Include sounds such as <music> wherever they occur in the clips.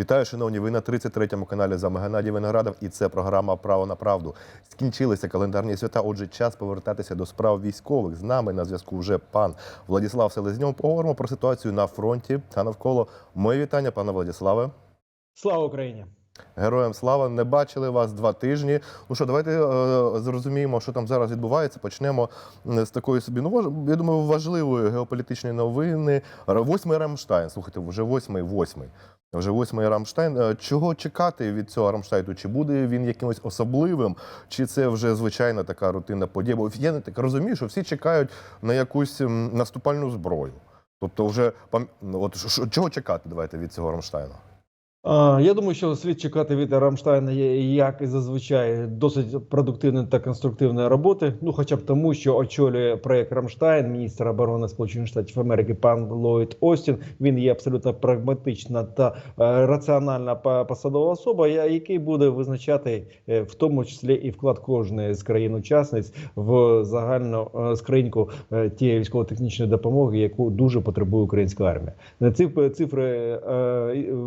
Вітаю, шановні. Ви на 33-му каналі за Геннадій Виноградов, і це програма Право на правду. Скінчилися календарні свята. Отже, час повертатися до справ військових. З нами на зв'язку вже пан Владіслав Селезньов. Поговоримо про ситуацію на фронті та навколо. Моє вітання, пане Владиславе. Слава Україні! Героям слава, не бачили вас два тижні. Ну що, давайте е, зрозуміємо, що там зараз відбувається. Почнемо з такої собі, ну я думаю, важливої геополітичної новини. Восьмий Рамштайн. Слухайте, вже восьмий, восьмий. Вже восьмий Рамштайн. Е, Чого чекати від цього Рамштайну? Чи буде він якимось особливим, чи це вже звичайна така рутинна подія? Бо я не так розумію, що всі чекають на якусь наступальну зброю. Тобто, вже ну, от чого чекати? Давайте від цього Рамштайну. Я думаю, що слід чекати від Рамштайна, як і зазвичай, досить продуктивної та конструктивної роботи. Ну, хоча б тому, що очолює проект Рамштайн, міністр оборони Сполучених Штатів Америки, пан Ллойд Остін. Він є абсолютно прагматична та е, раціональна посадова особа, який буде визначати е, в тому числі і вклад кожної з країн-учасниць в загальну е, скриньку тієї військово-технічної допомоги, яку дуже потребує українська армія. Ці цифри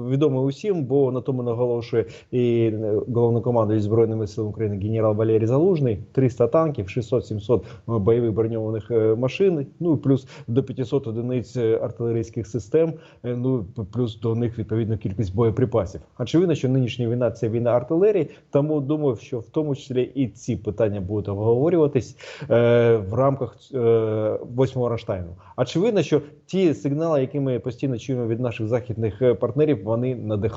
відомі усім, бо на тому наголошує і е, головнокомандуючий збройними силами України генерал Валерій Залужний. 300 танків, 600-700 бойових броньованих е, машин. Ну плюс до 500 одиниць е, артилерійських систем. е, Ну плюс до них відповідно кількість боєприпасів. Очевидно, що нинішня війна це війна артилерії. Тому думаю, що в тому числі і ці питання будуть обговорюватись е, в рамках е, восьмого Рамштайну. Очевидно, що ті сигнали, які ми постійно чуємо від наших західних е, партнерів, вони надихають.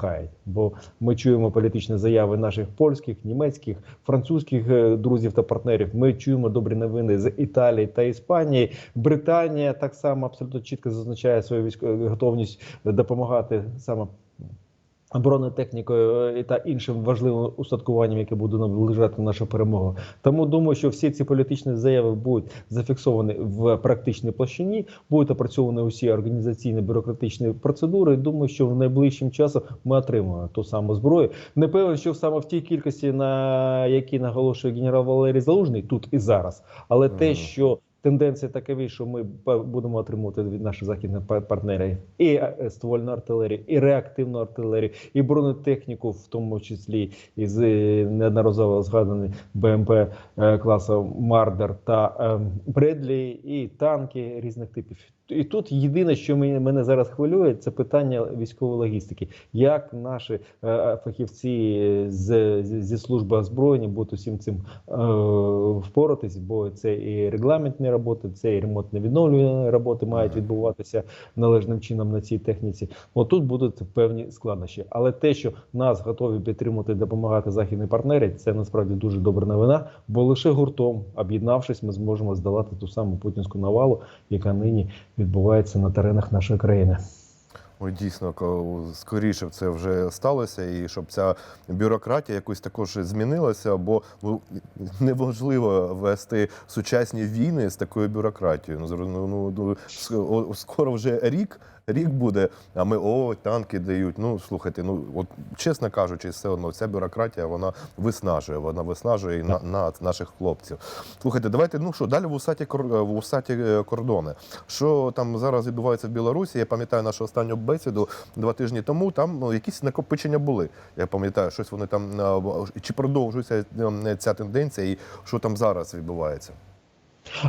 Бо ми чуємо політичні заяви наших польських, німецьких, французьких е, друзів та партнерів. Ми чуємо добрі новини з Італії та Іспанії. Британія так само абсолютно чітко зазначає свою військову готовність допомагати саме бронетехнікою е, та іншим важливим устаткуванням, яке буде наближати нашу перемогу. Тому думаю, що всі ці політичні заяви будуть зафіксовані в практичній площині, будуть опрацьовані усі організаційні бюрократичні процедури. Думаю, що в найближчим часом ми отримаємо ту саму зброю. Не певен, що саме в тій кількості, на які наголошує генерал Валерій Залужний, тут і зараз, але те, що Тенденція такові, що ми будемо отримувати від наших західних партнерів і е, ствольну артилерію, і реактивну артилерію, і бронетехніку, в тому числі із е, неодноразово згаданий БМП е, класу Мардер та ем, Бредлі, і танки різних типів. І тут єдине, що мене, мене зараз хвилює, це питання військової логістики. Як наші е, фахівці з, з- зі служби озброєння будуть усім цим е, впоратись, бо це і регламентні роботи, це і ремонтно відновлювальні роботи мають відбуватися належним чином на цій техніці. Отут будуть певні складнощі. Але те, що нас готові підтримати, допомагати західні партнери, це насправді дуже добра новина. Бо лише гуртом, об'єднавшись, ми зможемо здолати ту саму путінську навалу, яка нині відбувається на теренах нашої країни. Ой, дійсно, ко- скоріше це вже сталося, і щоб ця бюрократія якось також змінилася, бо неможливо вести сучасні війни з такою бюрократією. Ну, ну, ну, скоро вже рік. Рік буде, а ми о, танки дають. Ну слухайте, ну от чесно кажучи, все одно ця бюрократія вона виснажує. Вона виснажує на, на наших хлопців. Слухайте, давайте ну що далі в усаті в усаті е, кордони. Що там зараз відбувається в Білорусі? Я пам'ятаю нашу останню бесіду два тижні тому. Там ну, якісь накопичення були. Я пам'ятаю, щось вони там е, чи продовжується е, ця тенденція, і що там зараз відбувається.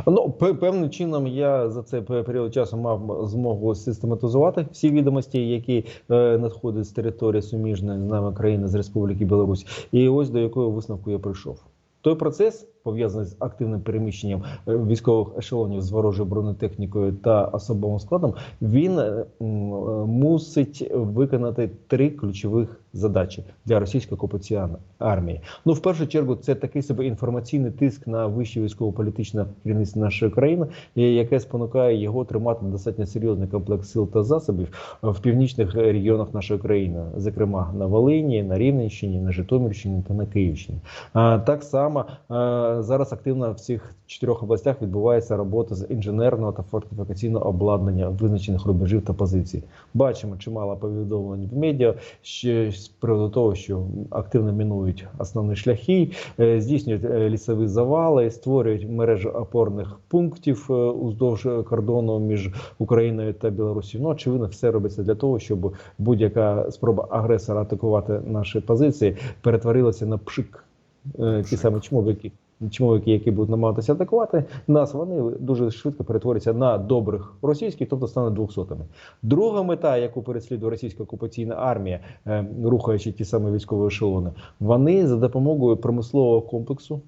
Ну, певним чином я за цей період часу мав змогу систематизувати всі відомості, які е, надходять з території суміжної з нами країни з Республіки Білорусь. І ось до якого висновку я прийшов. Той процес пов'язаний з активним переміщенням е, військових ешелонів з ворожою бронетехнікою та особовим складом, він е, е, мусить виконати три ключових задачі для російської окупаційної армії. Ну, в першу чергу, це такий собі інформаційний тиск на вище військово-політичне керівництво нашої країни, яке спонукає його тримати достатньо серйозний комплекс сил та засобів в північних регіонах нашої країни, зокрема на Волині, на Рівненщині, на Житомирщині та на Київщині. Так само зараз активно в цих чотирьох областях відбувається робота з інженерного та фортифікаційного обладнання визначених рубежів та позицій. Бачимо чимало повідомлень в медіа ще з приводу того, що активно мінують основні шляхи, е, здійснюють е, лісові завали, створюють мережу опорних пунктів е, уздовж кордону між Україною та Білорусі. Ну очевидно, все робиться для того, щоб будь-яка спроба агресора атакувати наші позиції перетворилася на пшик. Ті Пшик. самі чмовики, які будуть намагатися атакувати нас, вони дуже швидко перетворяться на добрих російських, тобто стане двохсотими. Друга мета, яку переслідує російська окупаційна армія, е, рухаючи ті самі військові ешелони, вони за допомогою промислового комплексу.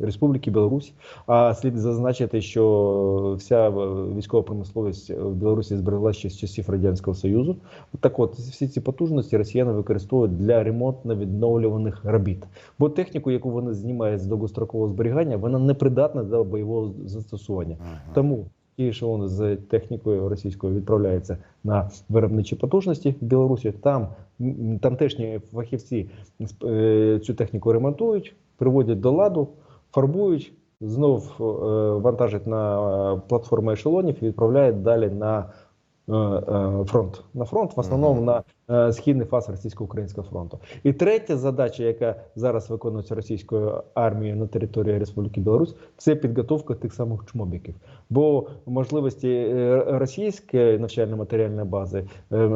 Республіки Білорусь. А слід зазначити, що вся е, військова промисловість в Білорусі збереглася ще з часів Радянського Союзу. Так от, всі ці потужності росіяни використовують для ремонтно-відновлюваних робіт. Бо техніку, яку вони знімають з довгострокового зберігання, вона не придатна до бойового застосування. Тому ті ешелони з технікою російською відправляються на виробничі потужності в Білорусі. Там тамтешні фахівці е, цю техніку ремонтують, приводять до ладу, фарбують, знов е, вантажать на е, платформи ешелонів і відправляють далі на е, фронт. На фронт, в основному на східний фас російсько-українського фронту. І третя задача, яка зараз виконується російською армією на території Республіки Білорусь, це підготовка тих самих чмобіків. Бо можливості російської навчально-матеріальної бази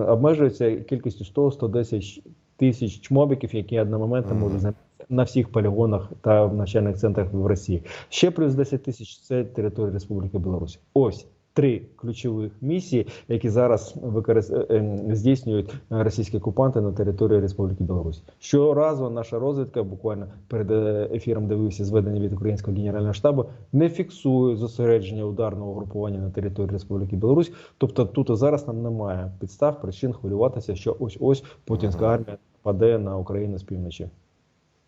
обмежуються кількістю 100-110 тисяч чмобіків, які одномоментно Мгм. можуть займатися на всіх полігонах та в навчальних центрах в Росії. Ще плюс 10 тисяч це територія Республіки Білорусь. Ось. Три ключових місії, які зараз використ... е, е, здійснюють е, російські окупанти на території Республіки Білорусь. Щоразу наша розвідка, буквально перед е, ефіром дивився зведення від українського генерального штабу, не фіксує зосередження ударного групування на території Республіки Білорусь. Тобто тут зараз нам немає підстав причин хвилюватися, що ось ось путінська армія паде на Україну з півночі.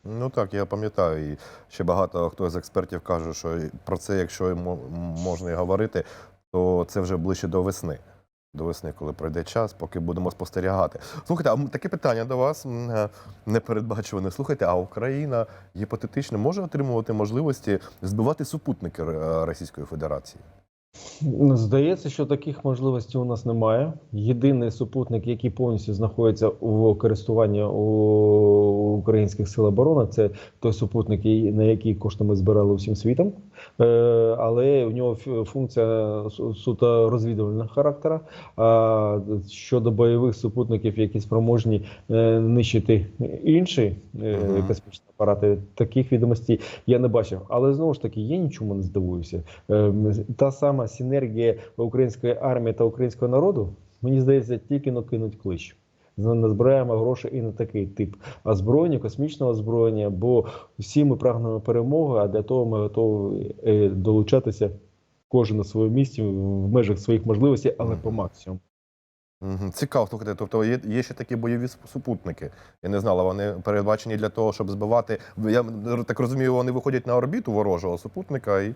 Ну так, я пам'ятаю, і ще багато хто з експертів каже, що про це, якщо можна і говорити, то це вже ближче до весни. До весни, коли пройде час, поки будемо спостерігати. Слухайте, а таке питання до вас е, непередбачуване. Слухайте, а Україна гіпотетично може отримувати можливості збивати супутники Російської Федерації? Здається, що таких можливостей у нас немає. Єдиний супутник, який повністю знаходиться у користуванні у українських сил оборони, це той супутник, на який кошти ми збирали усім світом. Е, Але у нього функція суто розвідувального характера. А щодо бойових супутників, які спроможні е, нищити інші е, космічні апарати, таких відомостей я не бачив. Але знову ж таки, я нічому не здивуюся. Та сама синергія української армії та українського народу, мені здається, тільки накинуть клич. Назбираємо гроші і на такий тип озброєння, космічного озброєння, бо всі ми прагнемо перемоги, а для того ми готові е, долучатися кожен на своєму місці в межах своїх можливостей, але по максимуму. Цікаво, слухайте, тобто є, є ще такі бойові супутники. Я не знала, вони передбачені для того, щоб збивати. Я так розумію, вони виходять на орбіту ворожого супутника і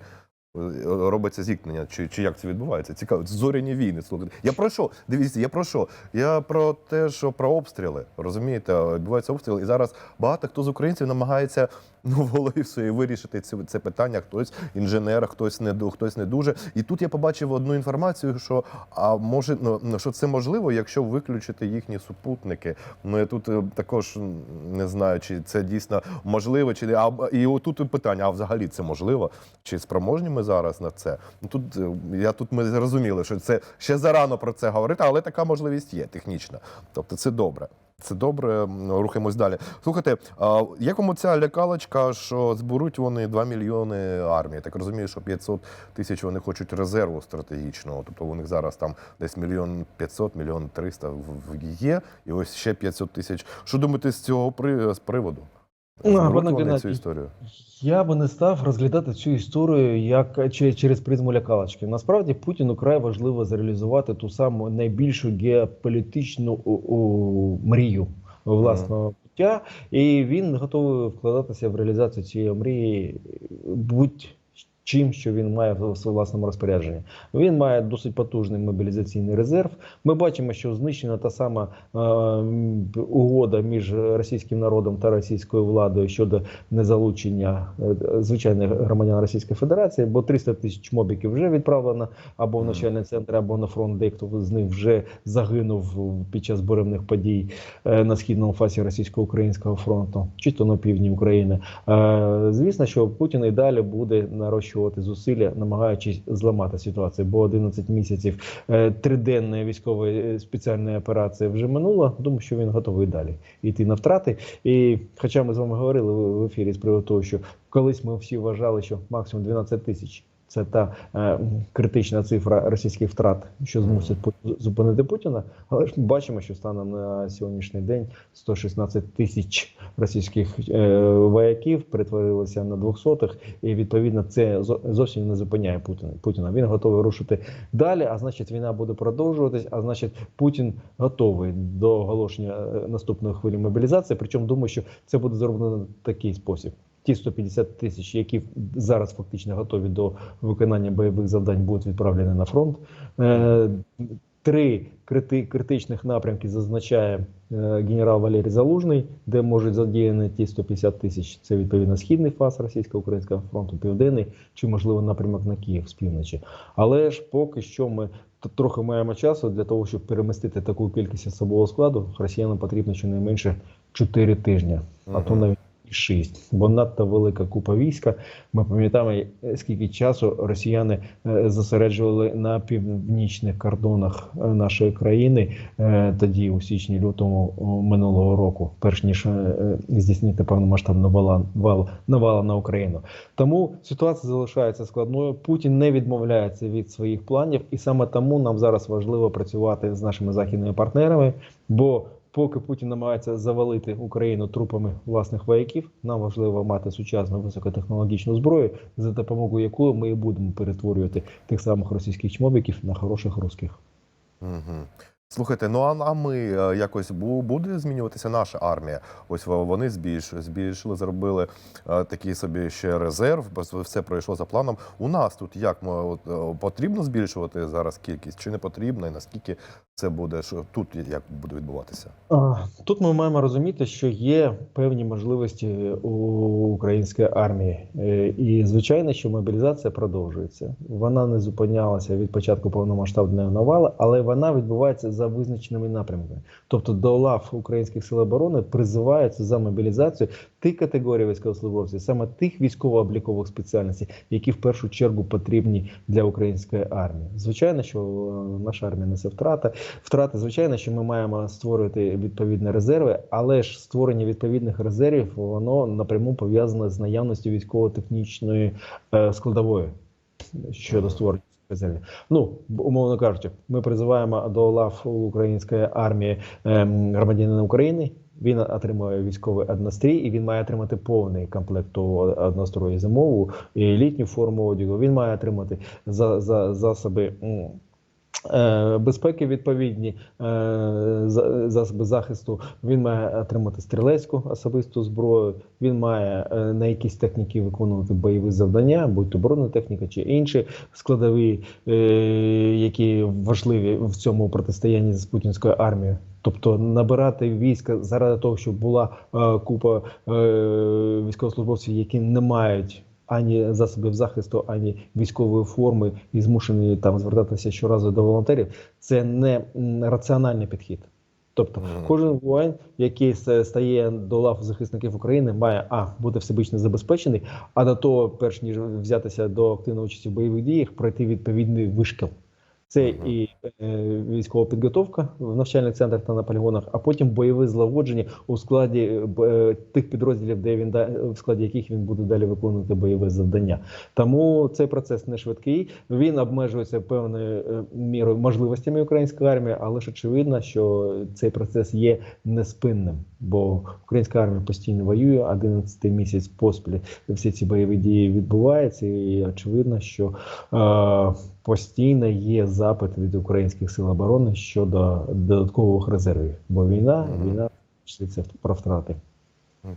робиться зіткнення. Чи, чи як це відбувається? Цікаво. Зоряні війни. Слухайте. Я про що? Дивіться, я про що? Я про те, що про обстріли. Розумієте, відбуваються обстріли. І зараз багато хто з українців намагається ну, <laughs> в своїй вирішити це, це питання. Хтось інженер, хтось не хтось не дуже. І тут я побачив одну інформацію, що а може ну, ну, що це можливо, якщо виключити їхні супутники. Ну я тут е, також не знаю, чи це дійсно можливо, чи. А і отут питання: а взагалі це можливо? Чи спроможні ми зараз на це? Ну тут е, я тут ми зрозуміли, що це ще зарано про це говорити, але така можливість є технічна. Тобто це добре. Це добре, рухаємось далі. Слухайте, а як вам ця лякалочка, що зберуть вони 2 мільйони армії? Так розумію, що 500 тисяч вони хочуть резерву стратегічного. Тобто у них зараз там десь мільйон 500, мільйон 300 в- в- є, і ось ще 500 тисяч. Що думаєте з цього приводу? Ну, пане вони цю історію? Я би не став розглядати цю історію як чи- через призму лякалочки. Насправді Путіну край важливо зреалізувати ту саму найбільшу геополітичну о, о, мрію власного буття, і він готовий вкладатися в реалізацію цієї мрії будь чим, що він має в власному розпорядженні. Він має досить потужний мобілізаційний резерв. Ми бачимо, що знищена та сама е, угода між російським народом та російською владою щодо незалучення е, звичайних громадян Російської Федерації, бо 300 тисяч мобіків вже відправлено або в навчальний центр, або на фронт, дехто з них вже загинув під час буремних подій е, на східному фасі російсько-українського фронту, чи то на півдні України. Е, Звісно, що Путін і далі буде нарощувати зусилля, намагаючись зламати ситуацію, бо 11 місяців е, триденної військової е, спеціальної операції вже минуло. Думаю, що він готовий далі йти на втрати. І хоча ми з вами говорили в ефірі з приводу того, що колись ми всі вважали, що максимум 12 тисяч. Це та е, критична цифра російських втрат, що змусить зупинити Путіна. Але ж ми бачимо, що станом на сьогоднішній день 116 тисяч російських е, вояків перетворилися на двохсотих, і відповідно це зовсім не зупиняє Путіна. Путіна. Він готовий рушити далі. А значить, війна буде продовжуватись. А значить, Путін готовий до оголошення е, наступної хвилі мобілізації. Причому думаю, що це буде зроблено в такий спосіб. Ті 150 тисяч, які зараз фактично готові до виконання бойових завдань, будуть відправлені на фронт. Е, Три крити, критичних напрямки зазначає е, генерал Валерій Залужний, де можуть задіяні ті 150 тисяч. Це відповідно східний фас російсько-українського фронту, південний чи можливо напрямок на Київ з півночі. Але ж поки що ми трохи маємо часу для того, щоб перемістити таку кількість особового складу. Росіянам потрібно щонайменше 4 тижні, а то навіть 6, бо надто велика купа війська. Ми пам'ятаємо, скільки часу росіяни е, зосереджували на північних кордонах е, нашої країни е, тоді, у січні лютому минулого року, перш ніж здійснити повномасштабну вал, навала на Україну. Тому ситуація залишається складною. Путін не відмовляється від своїх планів, і саме тому нам зараз важливо працювати з нашими західними партнерами. Бо поки Путін намагається завалити Україну трупами власних вояків, нам важливо мати сучасну високотехнологічну зброю, за допомогою якої ми і будемо перетворювати тих самих російських чмобіків на хороших русських. Угу. Слухайте, ну а, а ми е, якось бу- буде змінюватися наша армія? Ось во- вони збільшили, збільшили, зробили е, такий собі ще резерв, все пройшло за планом. У нас тут як ми от, е, потрібно збільшувати зараз кількість, чи не потрібно, і наскільки це буде? Що тут як буде відбуватися? Тут ми маємо розуміти, що є певні можливості у української армії, і звичайно, що мобілізація продовжується. Вона не зупинялася від початку повномасштабної навали, але вона відбувається за визначеними напрямками. Тобто до лав українських сил оборони призиваються за мобілізацію ті категорії військовослужбовців, саме тих військово-облікових спеціальностей, які в першу чергу потрібні для української армії. Звичайно, що е, наша армія несе втрати. Втрати, звичайно, що ми маємо створювати відповідні резерви, але ж створення відповідних резервів воно напряму пов'язане з наявністю військово-технічної е, складової щодо створення. Резервів. Ну, умовно кажучи, ми призиваємо до лав української армії ем, громадянина України. Він отримує військовий однострій, і він має отримати повний комплект однострою зимову і літню форму одягу. Він має отримати за, за засоби. Е, Безпеки відповідні е, засоби захисту. Він має отримати стрілецьку особисту зброю. Він має е, на якісь техніки виконувати бойові завдання, будь то бронетехніка чи інші складові, які важливі в цьому протистоянні з путінською армією. Тобто набирати війська заради того, щоб була купа військовослужбовців, які не мають ані засобів захисту, ані військової форми і змушені там звертатися щоразу до волонтерів. Це не раціональний підхід. Тобто, кожен воїн, який стає до лав захисників України, має а бути всебічно забезпечений, а до того, перш ніж взятися до активної участі в бойових діях, пройти відповідний вишкіл. Це і е, військова підготовка в навчальних центрах та на полігонах, а потім бойове злагодження у складі е, е, тих підрозділів, де він да- в складі яких він буде далі виконувати бойове завдання. Тому цей процес не швидкий. Він обмежується певною е, мірою можливостями української армії, але ж очевидно, що цей процес є неспинним, бо українська армія постійно воює 11 місяць поспіль. Всі ці бойові дії відбуваються, і очевидно, що е, постійно є запит від українських сил оборони щодо додаткових резервів. Бо війна, війна це про втрати.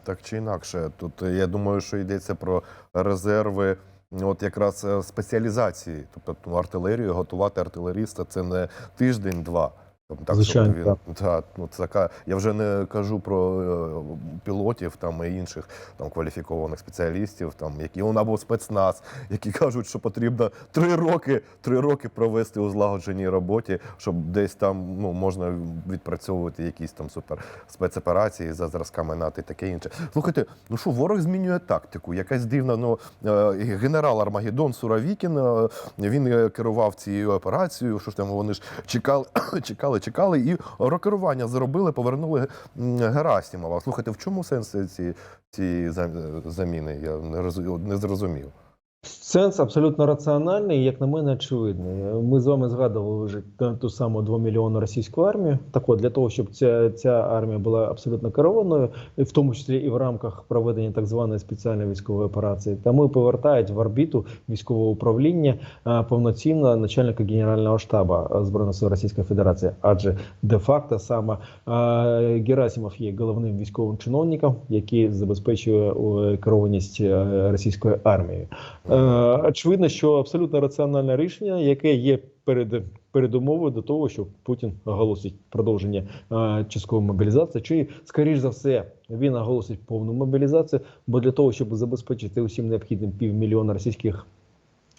Так чи інакше, тут е, я думаю, що йдеться про резерви от якраз е, спеціалізації, тобто ну, артилерію, готувати артилеріста це не тиждень-два. Так, Звичайно, він, та, ну, це така, я вже не кажу про е, пілотів там, і інших там, кваліфікованих спеціалістів, там, які он або спецназ, які <laughs> кажуть, що потрібно три роки, три роки провести у злагодженій роботі, щоб десь там ну, можна відпрацьовувати якісь там супер спецоперації за зразками НАТО і таке інше. Слухайте, ну що, ворог змінює тактику. Якась дивна, ну е, генерал Армагеддон Суровікін, е, він е, керував цією операцією. Що ж там вони ж чекали, <coughs> чекали, чекали, і рокерування зробили, повернули Герасімова. Слухайте, в чому сенс цієї ці зам- заміни? Я не роз не зрозумів. Сенс абсолютно раціональний, як на мене, очевидний. Ми з вами згадували вже ту- саму 2 мільйони російську армію. Так от, для того, щоб ця, ця армія була абсолютно керованою, в тому числі і в рамках проведення так званої спеціальної військової операції, тому повертають в орбіту військового управління а, повноцінно начальника Генерального штабу Збройних сил Російської Федерації. Адже де-факто саме Герасимов є головним військовим чиновником, який забезпечує е, керованість е, російською армією. Е, Очевидно, що абсолютно раціональне рішення, яке є перед передумовою до того, що Путін оголосить продовження е, часткової мобілізації, чи скоріш за все він оголосить повну мобілізацію, бо для того, щоб забезпечити усім необхідним півмільйона російських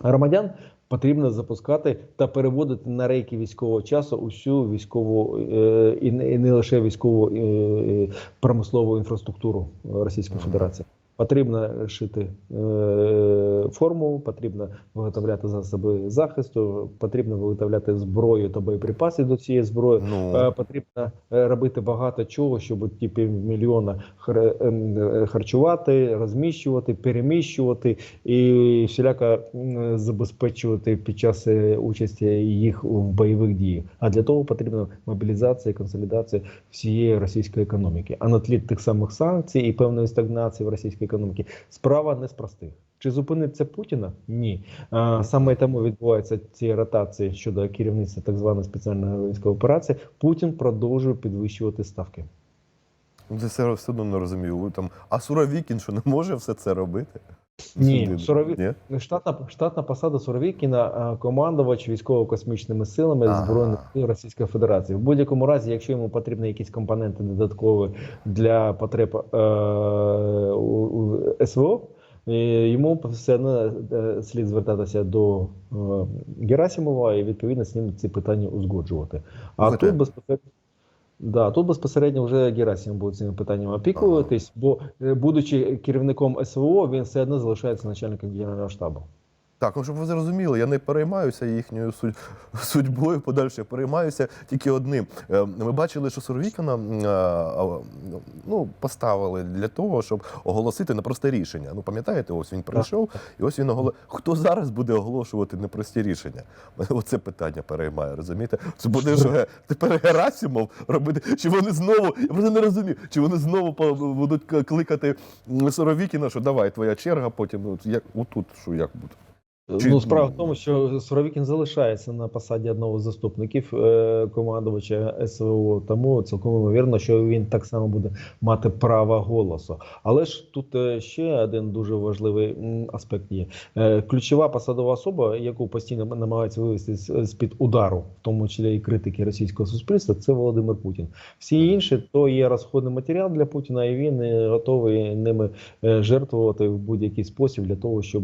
громадян. Потрібно запускати та переводити на рейки військового часу усю військову е, і, не, лише військову промислову інфраструктуру Російської Федерації. Потрібно шити е, форму, потрібно виготовляти засоби захисту, потрібно виготовляти зброю та боєприпаси до цієї зброї. Ну, Е, Потрібно е, робити багато чого, щоб ті півмільйона хар- харчувати, розміщувати, переміщувати і всіляко забезпечувати під час участі їх в бойових діях. А для того потрібна мобілізація, і консолідація всієї російської економіки. А на тлі тих самих санкцій і певної стагнації в російській економіці справа не з простих. Чи зупиниться Путіна? Ні. А, саме тому відбуваються ці ротації щодо керівництва так званої спеціальної військової операції. Путін продовжує підвищувати ставки. ну, це все одно не розумію. Там, а Суровікін що не може все це робити? Ні, Ні. Сурові... штатна, штатна посада Суровікіна командувач військово-космічними силами Ага. Збройних сил Російської Федерації. В будь-якому разі, якщо йому потрібні якісь компоненти додаткові для потреб е, СВО, е, йому все одно е, слід звертатися до е, Герасимова і відповідно з ним ці питання узгоджувати. А Слухайте. тут безпосередньо. Да, тут безпосередньо вже герасим буде цими питаннями опікуватись, бо е, будучи керівником СВО, він все одно залишається начальником генерального штабу. Так, ну щоб ви зрозуміли, я не переймаюся їхньою судь- <laughs> судьбою подальше, переймаюся тільки одним. Е, Ми бачили, що Суровікіна а, ну, поставили для того, щоб оголосити непросте рішення. Ну, пам'ятаєте, ось він прийшов, і ось він оголосив. Хто зараз буде оголошувати непрості рішення? Мене Оце питання переймає, розумієте? Це буде що ге- тепер Герасимов робити, чи вони знову, я просто не розумію, чи вони знову будуть кликати Суровікіна, що давай, твоя черга, потім ну, як отут, що як буде. Чи- Ну, справа в тому, що Суровікін залишається на посаді одного з заступників е, командувача СВО, тому цілком ймовірно, що він так само буде мати право голосу. Але ж тут е, ще один дуже важливий аспект є. Е, ключова посадова особа, яку постійно намагаються вивести з під удару, в тому числі і критики російського суспільства, це Володимир Путін. Всі інші то є розходний матеріал для Путіна, і він е, готовий ними е, жертвувати в будь-який спосіб для того, щоб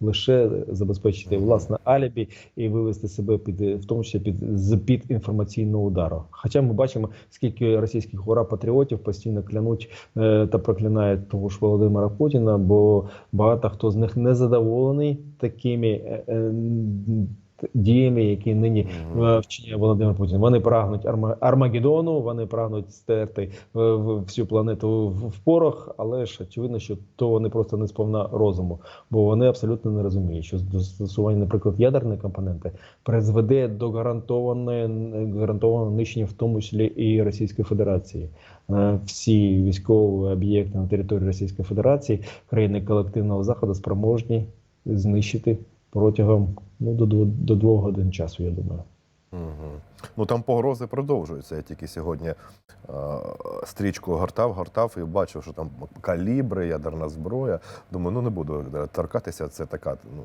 лише забезпечити власне алібі і вивести себе під в тому числі під з під інформаційного удару. Хоча ми бачимо, скільки російських ура патріотів постійно клянуть е, та проклинають того ж Володимира Путіна, бо багато хто з них не задоволений такими е, е, діями, які нині е, вчиняє Володимир Путін. Вони прагнуть Арма- Армагеддону, вони прагнуть стерти е, всю планету в в порох, але ж очевидно, що то вони просто не сповна розуму, бо вони абсолютно не розуміють, що застосування, наприклад, ядерної компоненти призведе до гарантованої гарантованого нищення, в тому числі і Російської Федерації. Е, Всі військові об'єкти на території Російської Федерації, країни колективного заходу спроможні знищити протягом ну до, до двох годин часу, я думаю. Угу. Ну там погрози продовжуються. Я тільки сьогодні е, стрічку гортав, гортав і бачив, що там калібри, ядерна зброя. Думаю, ну не буду е, торкатися. Це така. Ну,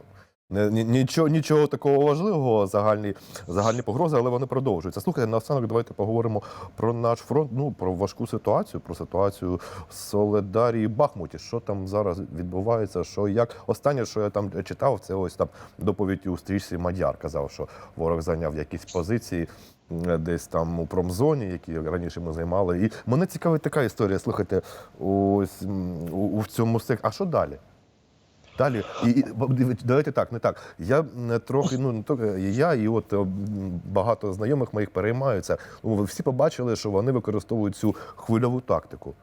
нічого, нічого такого важливого, загальні, загальні погрози, але вони продовжуються. Слухайте, наостанок давайте поговоримо про наш фронт, ну про важку ситуацію, про ситуацію в Соледарі і Бахмуті. Що там зараз відбувається? Що як останнє, що я там читав, це ось там доповідь у стрічці Мадяр казав, що ворог зайняв якісь позиції. Десь там у промзоні, які раніше ми займали, і мене цікавить така історія. Слухайте, ось у, у цьому сек. А що далі? Далі і, і давайте так, не так. Я трохи, ну не тільки я, і от е, багато знайомих моїх переймаються. Всі побачили, що вони використовують цю хвильову тактику.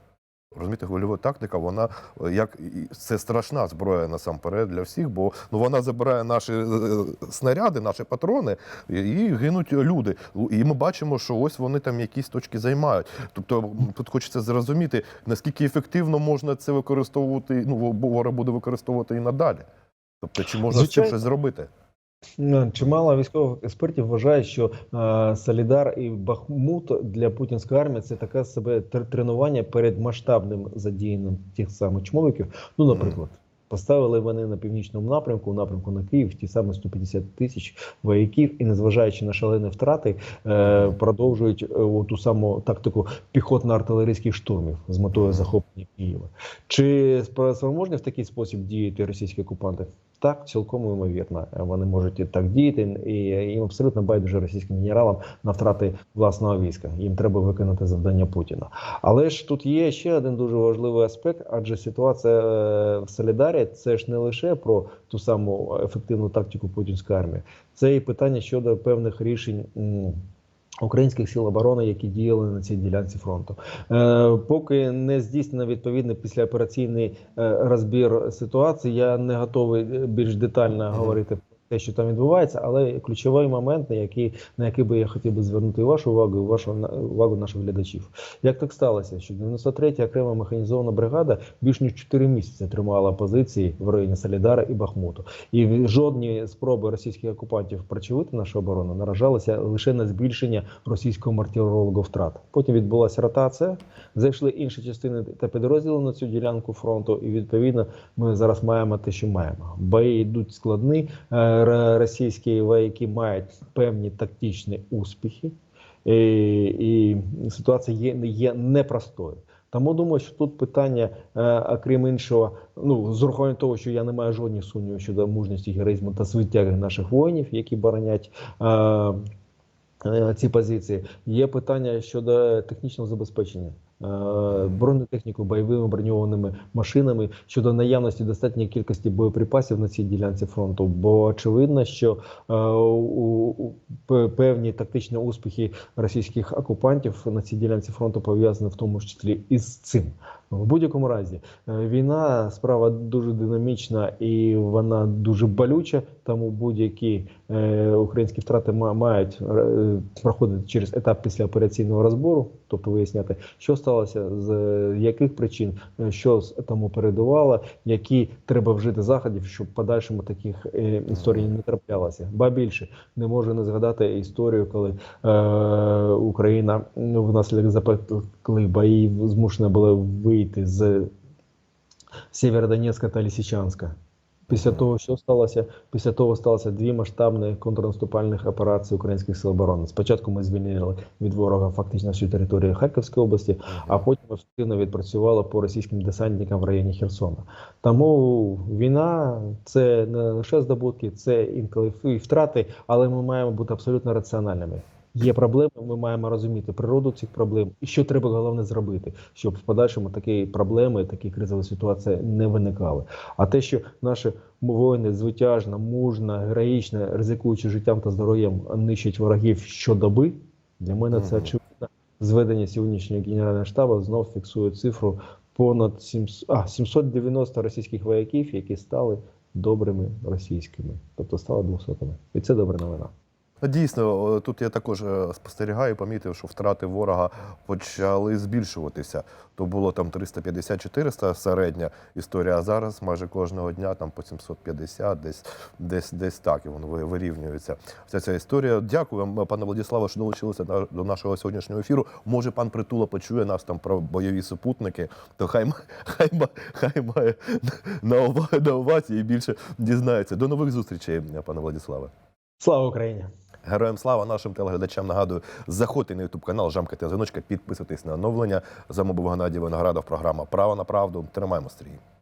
Розумієте, хвильова тактика, вона е, як це страшна зброя насамперед для всіх, бо ну вона забирає наші е, снаряди, наші патрони, і, гинуть люди. І ми бачимо, що ось вони там якісь точки займають. Тобто тут хочеться зрозуміти, наскільки ефективно можна це використовувати. Ну ворог буде використовувати і надалі. Тобто, чи можна з цим щось зробити? Чимало військових експертів вважають, що е, Солідар і Бахмут для путінської армії це таке себе тренування перед масштабним задіянням тих самих чмовиків. Ну, наприклад. Поставили вони на північному напрямку, в напрямку на Київ, ті самі 150 тисяч вояків, і незважаючи на шалені втрати, е, продовжують е, ту саму тактику піхотно-артилерійських штурмів з метою захоплення Києва. Чи спро- спроможні в такий спосіб діяти російські окупанти? Так, цілком ймовірно. Вони можуть і так діяти, і їм абсолютно байдуже російським генералам на втрати власного війська. Їм треба виконати завдання Путіна. Але ж тут є ще один дуже важливий аспект, адже ситуація е, в Солідарі це ж не лише про ту саму ефективну тактику путінської армії, це і питання щодо певних рішень. Українських сил оборони, які діяли на цій ділянці фронту, е, поки не здійснено відповідний післяопераційний е, розбір ситуації, я не готовий е, більш детально говорити те, що там відбувається, але ключовий момент, на який на який би я хотів би звернути вашу увагу, і вашу увагу наших глядачів. Як так сталося, що 93-я окрема механізована бригада більш ніж 4 місяці тримала позиції в районі Солідара і Бахмуту, і жодні спроби російських окупантів прочевити нашу оборону наражалися лише на збільшення російського мартирологу втрат. Потім відбулася ротація, зайшли інші частини та підрозділи на цю ділянку фронту, і відповідно ми зараз маємо те, що маємо. Бої йдуть складні. Російські вояки мають певні тактичні успіхи, і, і ситуація є, є непростою. Тому думаю, що тут питання, е, окрім іншого, ну з урахуванням того, що я не маю жодних сумнівів щодо мужності, героїзму та звитяги наших воїнів, які боронять. е, е, Ці позиції є питання щодо технічного забезпечення бронетехніку, бойовими броньованими машинами щодо наявності достатньої кількості боєприпасів на цій ділянці фронту. Бо очевидно, що е, у певні тактичні успіхи російських окупантів на цій ділянці фронту пов'язані в тому числі із цим. В будь-якому разі е, війна справа дуже динамічна і вона дуже болюча. Тому будь-які е, українські втрати ма- мають е, проходити через етап післяопераційного розбору, тобто виясняти, що сталося, з е, яких причин, е, що тому передувало, які треба вжити заходів, щоб в подальшому таких е, історій не траплялося. Ба більше не можу не згадати історію, коли е, Україна внаслідок запеклих боїв змушена була вийти з Сєвєродонецька та Лисичанська. Після того, що сталося, після того сталося дві масштабні контрнаступальних операції українських сил оборони. Спочатку ми звільнили від ворога фактично всю територію Харківської області, а потім ефективно відпрацювали по російським десантникам в районі Херсона. Тому війна це не лише здобутки, це інколи і втрати, але ми маємо бути абсолютно раціональними. Є проблеми, ми маємо розуміти природу цих проблем і що треба головне зробити, щоб в подальшому такі проблеми, такі кризові ситуації не виникали. А те, що наші воїни звитяжно, мужно, героїчно, ризикуючи життям та здоров'ям, нищать ворогів щодоби, для мене це очевидно. Зведення сьогоднішнього генерального штабу знов фіксує цифру понад 700, а, 790 російських вояків, які стали добрими російськими, тобто стали двохсотими. І це добра новина. Дійсно, тут я також е, спостерігаю, помітив, що втрати ворога почали збільшуватися. То було там 350-400 середня історія, а зараз майже кожного дня там по 750, десь, десь, десь так, і воно вирівнюється. Вся ця історія. Дякую вам, пане Владиславе, що долучилися до нашого сьогоднішнього ефіру. Може, пан Притула почує нас там про бойові супутники, то хай, хай, хай має на увазі, і більше дізнається. До нових зустрічей, пане Владиславе. Слава Україні! Героям слава нашим телеглядачам. Нагадую, заходьте на ютуб канал, жамкайте дзвіночка, підписуйтесь на оновлення. За був Геннадій Виноградов. Програма Право на правду. Тримаємо стрій.